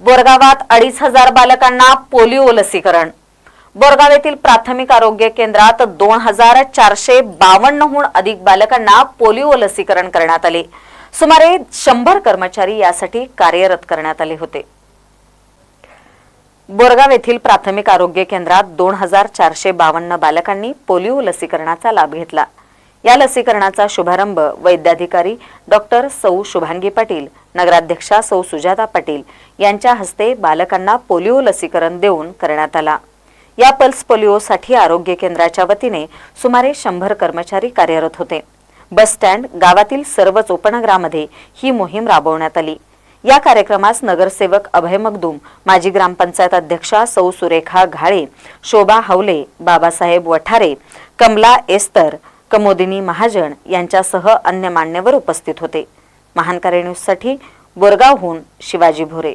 बोरगावात अडीच हजार बालकांना पोलिओ लसीकरण. बोरगाव येथील प्राथमिक आरोग्य केंद्रात दोन हजार चारशे बावन्नहून अधिक बालकांना पोलिओ लसीकरण करण्यात आले. सुमारे शंभर कर्मचारी यासाठी कार्यरत करण्यात आले होते. बोरगाव येथील प्राथमिक आरोग्य केंद्रात दोन हजार चारशे बावन्न बालकांनी पोलिओ लसीकरणाचा लाभ घेतला. या लसीकरणाचा शुभारंभ वैद्याधिकारी डॉक्टर सौ शुभांगी पाटील नगराध्यक्षा सौ सुजाता पाटील यांच्या हस्ते बालकांना पोलिओ लसीकरण देऊन करण्यात आला. या पल्स पोलिओसाठी आरोग्य केंद्राच्या वतीने सुमारे शंभर कर्मचारी कार्यरत होते. बस स्टँड गावातील सर्वच उपनगरामध्ये ही मोहीम राबवण्यात आली. या कार्यक्रमास नगरसेवक अभय मगदूम माजी ग्रामपंचायत अध्यक्षा सौ सुरेखा घाळे शोभा हवले बाबासाहेब वठारे कमला एस्तर कमोदिनी महाजन यांच्यासह अन्य मान्यवर उपस्थित होते. महानकारी न्यूजसाठी बोरगावहून शिवाजी भोरे.